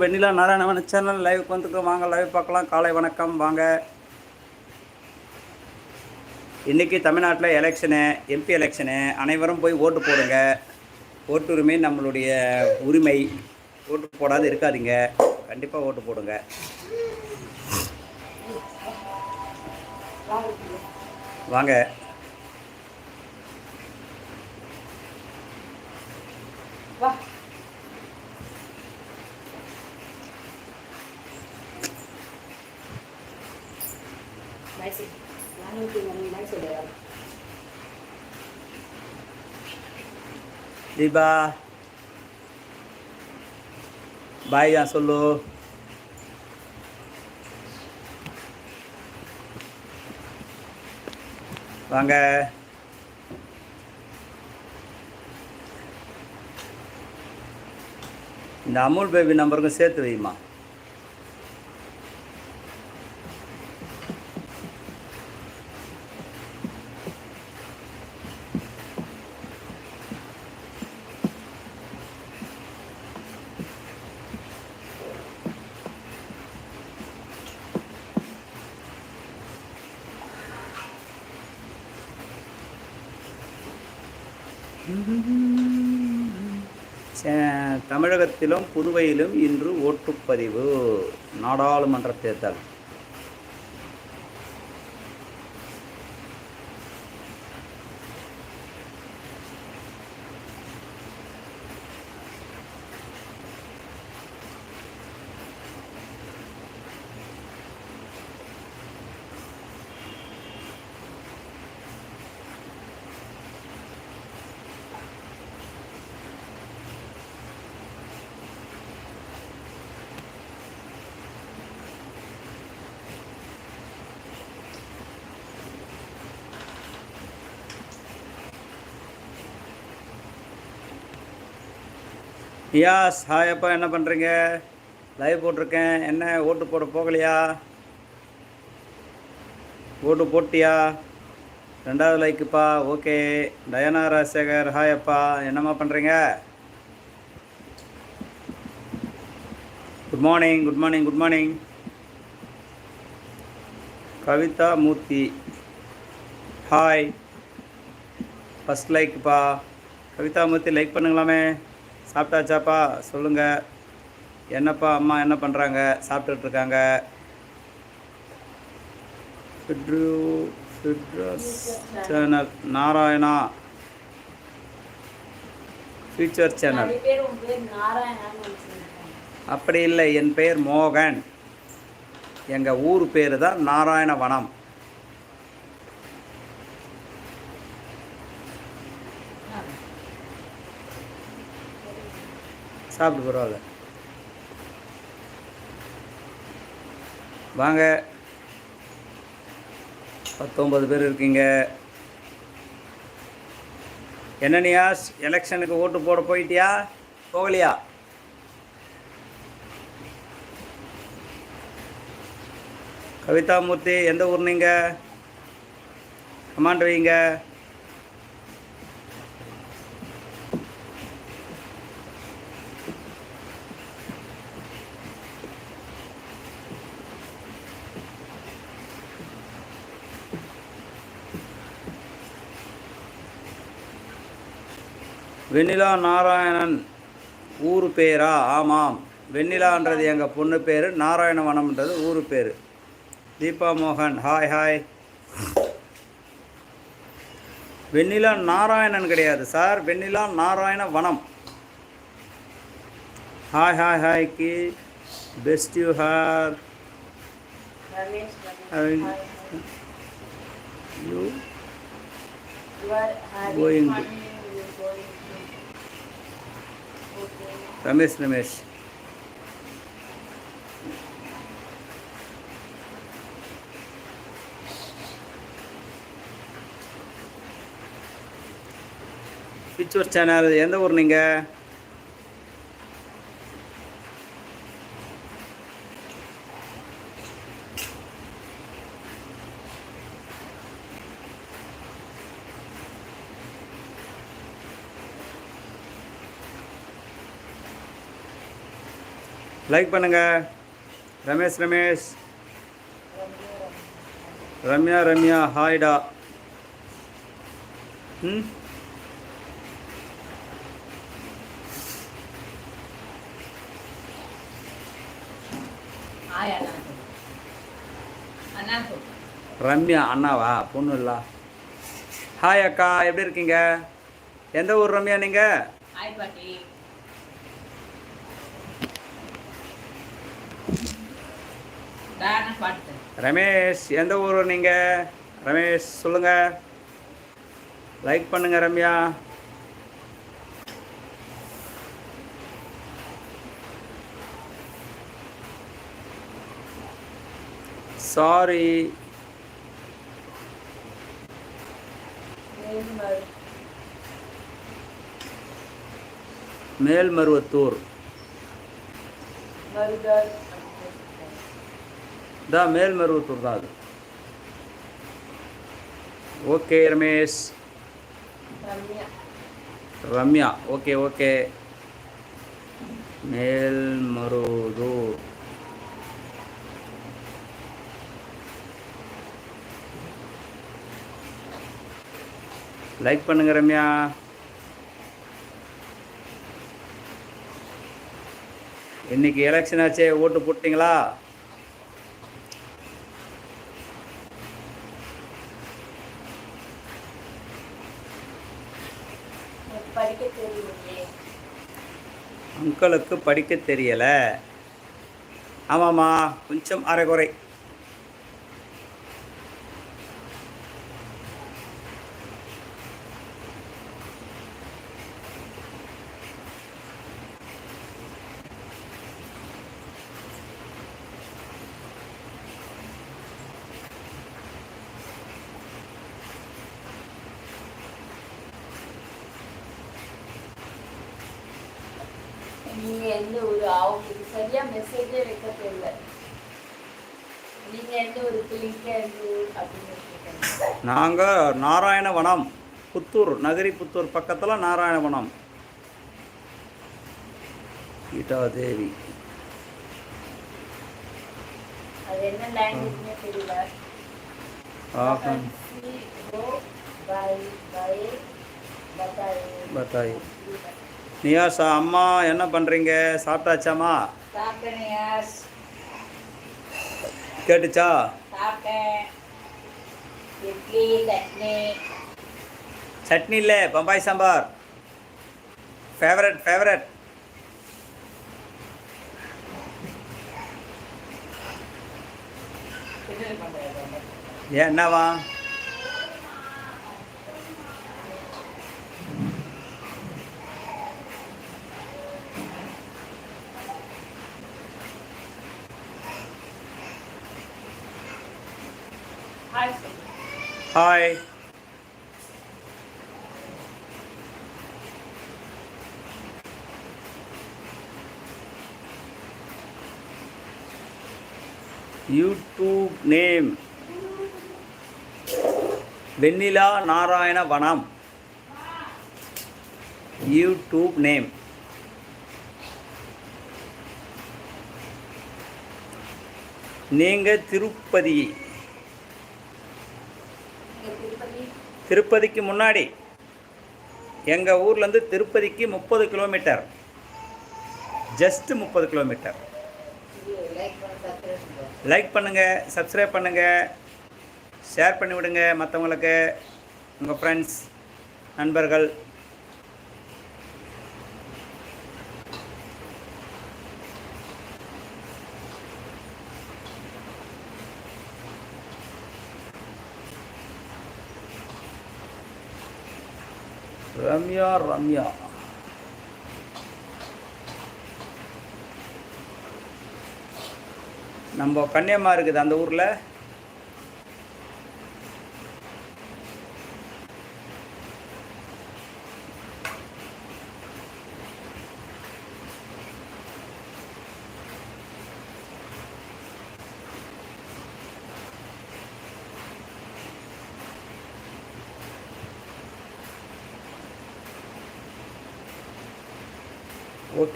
வெண்ணிலா நாராயணவன் channel live வந்துருக்கோம். வாங்க live பார்க்கலாம். காலை வணக்கம். வாங்க. இன்றைக்கி தமிழ்நாட்டில் எலெக்ஷனு எம்பி எலெக்ஷனு அனைவரும் போய் ஓட்டு போடுங்க. ஓட்டுரிமை நம்மளுடைய உரிமை. ஓட்டு போடாது இருக்காதீங்க. கண்டிப்பாக ஓட்டு போடுங்க. வாங்க. வா. மைசூர் நானூற்றி தீபா பாய் தான் சொல்லு வாங்க இந்த அமுல் பேபி நம்பருக்கும் சேர்த்து வைமா தமிழகத்திலும் புதுவையிலும் இன்று ஓட்டுப்பதிவு. நாடாளுமன்ற தேர்தல். யாஸ் ஹாய் அப்பா என்ன பண்ணுறீங்க லைவ் போட்டிருக்கேன். என்ன ஓட்டு போட போகலையா? ஓட்டு போட்டியா? ரெண்டாவது லைக்குப்பா ஓகே. டயனா ராஜசேகர் ஹாயப்பா என்னம்மா பண்ணுறீங்க good morning good morning good morning Kavitha Murthy. Hi first லைக்குப்பா Kavitha Murthy like பண்ணுங்களாமே. சாப்பிட்டாச்சாப்பா? சொல்லுங்கள் என்னப்பா அம்மா என்ன பண்ணுறாங்க சாப்பிட்டுட்டு இருக்காங்க ஃபிட்ரு ஃபிட்ரஸ் சேனல் நாராயணா. Future channel. அப்படி இல்லை. என் பெயர் மோகன். எங்கள் ஊர் பேர் தான் நாராயணவனம். சாப்பிட்டு பரவாயில்ல. வாங்க. பத்தொம்பது பேர் இருக்கீங்க. என்னனியா எலெக்ஷனுக்கு ஓட்டு போட போயிட்டியா? போகலையா? கவிதாமூர்த்தி எந்த ஊர் நீங்கள் கமாண்ட் வைங்க. வெண்ணிலா நாராயணன் ஊர் பேரா? ஆமாம். வெண்ணிலான்றது எங்கள் பொண்ணு பேர் நாராயணவனம்ன்றது ஊர் பேர். தீபா மோகன் ஹாய் ஹாய். வெண்ணிலா நாராயணன் கிடையாது sir. Vennila Narayana Vanam hi hi hi Ki. Best you how are you You Ramesh Ramesh. Picture channel எந்த ஊர் நீங்கள் லைக் பண்ணுங்க. ரமேஷ் ரமேஷ். ரம்யா ரம்யா ஹாய்டா. ம். ரம்யா அண்ணாவா? பொண்ணு இல்ல. ஹாய் அக்கா. எப்படி இருக்கீங்க? எந்த ஊர் ரம்யா நீங்கள் ரமேஷ் எந்த ஊர் நீங்கள் ரமேஷ் சொல்லுங்கள் லைக் பண்ணுங்க ரம்யா. சாரி மேல்மரு மேல்மருவத்தூர். மருதர். தான் மேல்மருவத்தூர் தான் அது okay Ramesh Ramya okay okay Melmaruvathur like பண்ணுங்க ரம்யா இன்னைக்கு எலெக்ஷன் ஆச்சே ஓட்டு போட்டீங்களா? படிக்க தெரியலையே அங்கிளுக்கு படிக்க தெரியலை. ஆமாம்மா கொஞ்சம் அரைகுறை நீங்க எந்த ஊரு அவங்களுக்கு சரியா மெசேஜே வைக்க தெரியல நீங்க எந்த ஊரு பிள்ளைங்க எந்த ஊர் அப்படின்னு கேட்கணும் நாங்கள் நாராயணவனம் புத்தூர் நகரி புத்தூர் பக்கத்தில் நாராயணவனம். கீதாதேவி. அது என்ன லாங்குவேஜ்னே தெரியல. ஆஹா நியாஷா அம்மா என்ன பண்ணுறீங்க சாப்பிட்டாச்சாம்மா? கேட்டுச்சா? சட்னி இல்லை பம்பாய் சாம்பார். ஃபேவரட் ஃபேவரட் ஏன் என்னவா hi YouTube name Vennila Narayana Vanam YouTube name நீங்கள் திருப்பதி இங்க திருப்பதி திருப்பதிக்கு முன்னாடி. எங்கள் ஊர்லேருந்து திருப்பதிக்கு முப்பது கிலோமீட்டர். ஜஸ்ட்டு முப்பது கிலோமீட்டர். லைக் லைக் பண்ணுங்கள் சப்ஸ்கிரைப் பண்ணுங்கள் ஷேர் பண்ணி விடுங்க மற்றவங்களுக்கு உங்கள் ஃப்ரெண்ட்ஸ் நண்பர்கள். ரம்யா ரம்யா. நம்ம கன்னியம்மா இருக்குது அந்த ஊரில்.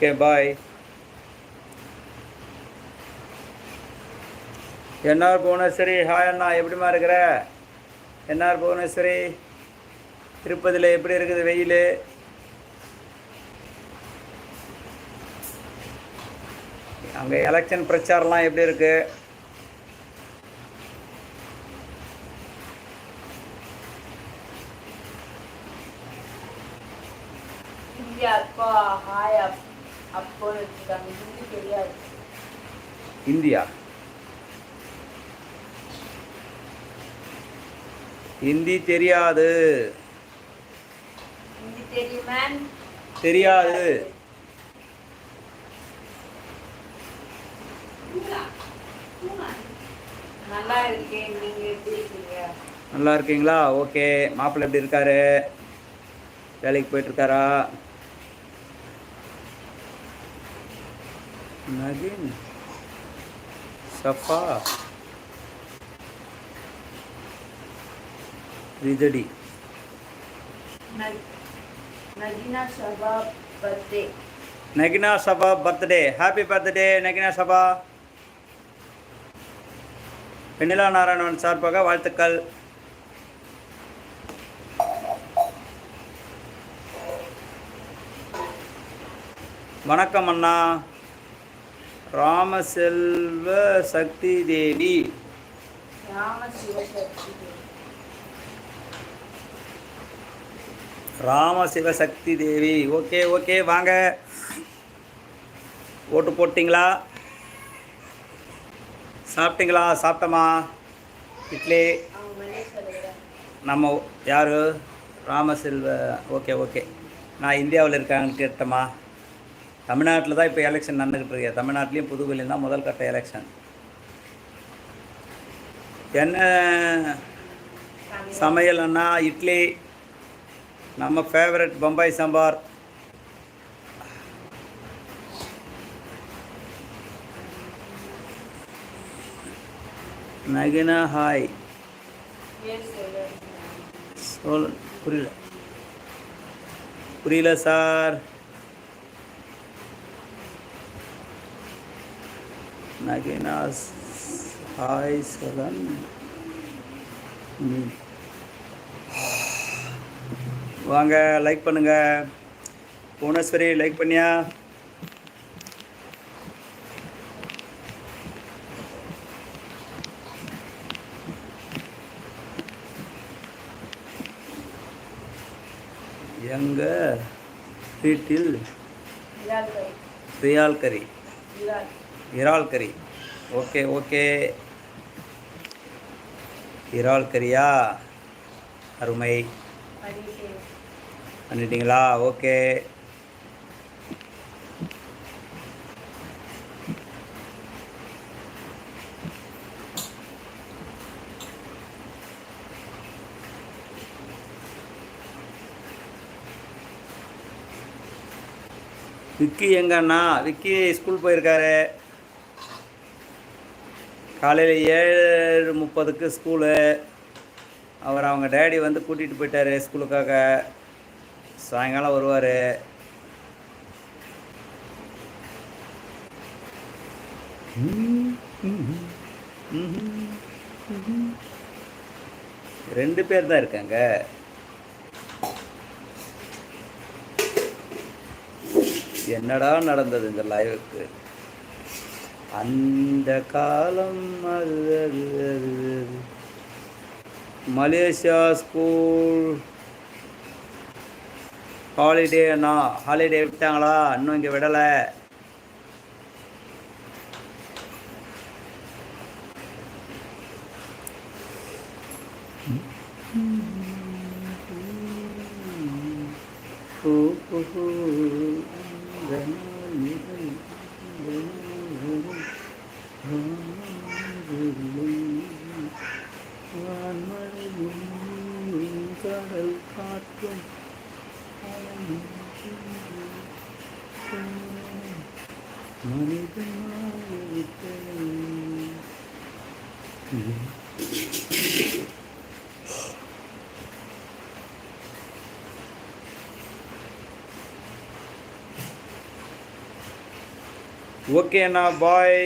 Okay bye N R Bhuvaneswari hi அண்ணா எப்படிம்மா இருக்கிற? என்ஆர் புவனேஸ்வரி திருப்பதியில் எப்படி இருக்குது வெயில்? அங்கே எலெக்ஷன் பிரச்சாரம்லாம் எப்படி இருக்கு? ஹிந்தி அப்பா ஹிந்தி தெரியாது. இந்தியா? ஹிந்தி தெரியாது. தெரியாது. நல்லா இருக்கீங்களா? ஓகே. மாப்பிள்ளை எப்படி இருக்காரு? வேலைக்கு போயிட்டு இருக்காரா? நகின் சஃபா ரிதடி ந- Nagina Saba birthday Nagina Saba birthday happy birthday Nagina Saba Vennila Narayanan சார்பாக வாழ்த்துக்கள் வணக்கம் அண்ணா ராமசெல்வ சக்தி தேவி ராம சிவசக்தி தேவி ஓகே ஓகே வாங்க. ஓட்டு போட்டிங்களா? சாப்பிட்டீங்களா? சாப்பிட்டோமா? இட்லி? நம்ம யார்? ராமசெல்வ. Okay okay. நான் இந்தியாவில் இருக்காங்கன்னு கேட்டேம்மா. தமிழ்நாட்டில் தான் இப்போ எலெக்ஷன் நடந்துக்கிட்டு இருக்கு. தமிழ்நாட்டிலையும் புதுவையிலும் தான் முதல் கட்ட எலெக்ஷன் என்ன சமையல்னா இட்லி நம்ம ஃபேவரட் பம்பாய் சாம்பார். நகினா ஹாய். சொல் புரியல. புரியல சார். நகினா ஹாய் சலன் ம். வாங்க லைக் பண்ணுங்க. புவனேஸ்வரி லைக் பண்ணியா? எங்க வீட்டில் ரியால் கறி. இறால் கறி. Okay okay. இறால் கறியா? அருமை. பண்ணிட்டீங்களா? ஓகே. விக்கி எங்கண்ணா? விக்கி ஸ்கூல் போயிருக்காரு. காலையில் ஏழு முப்பதுக்கு ஸ்கூலு அவர் அவங்க டேடி வந்து கூட்டிகிட்டு போயிட்டார் ஸ்கூலுக்காக சாயங்காலம் வருவார். ரெண்டு பேர் தான் இருக்காங்க. என்னடா நடந்தது இந்த லைவுக்கு அந்த காலம் அது அது அது அது. மலேசியா ஸ்கூல் ஹாலிடே அண்ணா ஹாலிடே விட்டாங்களா இன்னும் இங்கே விடலை ஓ, ஓ, ஓகே அண்ணா பாய்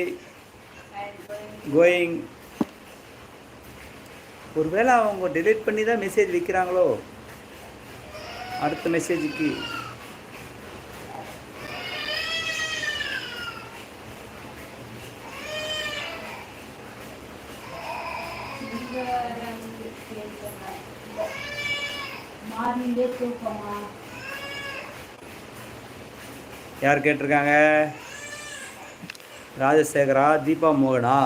கோயிங் ஒருவேளை அவங்க டெலிட் பண்ணி தான் மெசேஜ் வைக்கிறாங்களோ? அடுத்த மெசேஜுக்கு யார் கேட்டிருக்காங்க? ராஜசேகரா தீபா மோகனா?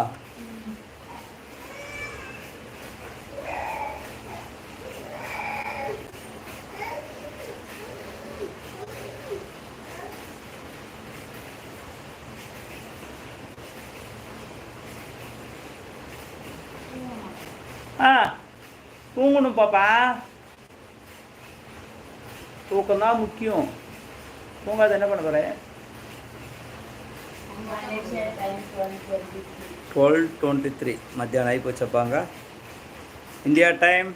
ஆ தூங்கணும் பாப்பா. தூக்கம் தான் முக்கியம். தூங்காத என்ன பண்ண போகிறேன் time twenty twelve twenty three மத்தியானம் ஆகி போச்சப்பாங்க India time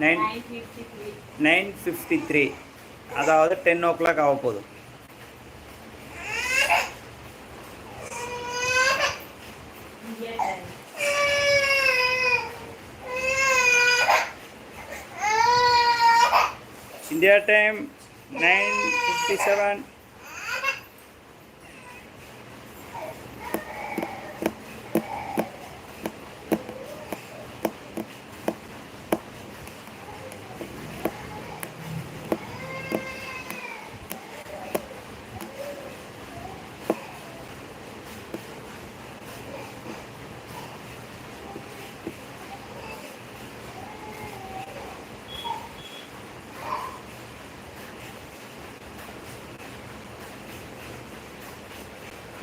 nine nine fifty three nine fifty three அதாவது டென் ஓ கிளாக் ஆக போகுது India time India time nine fifty seven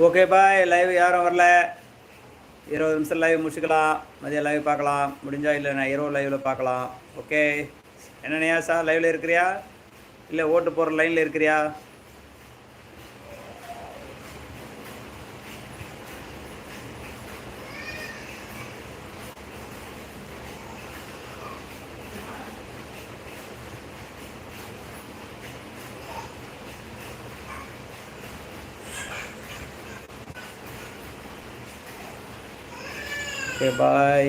okay bye live யாரும் வரல. இருபது நிமிஷம் லைவ் முடிச்சுக்கலாம். மதியம் லைவ் பார்க்கலாம். முடிஞ்சா இல்லை நான் இரவு லைவில் பார்க்கலாம். ஓகே என்ன சார் லைவில் இருக்கிறியா? இல்லை ஓட்டு போகிற லைனில் இருக்கிறியா? Okay bye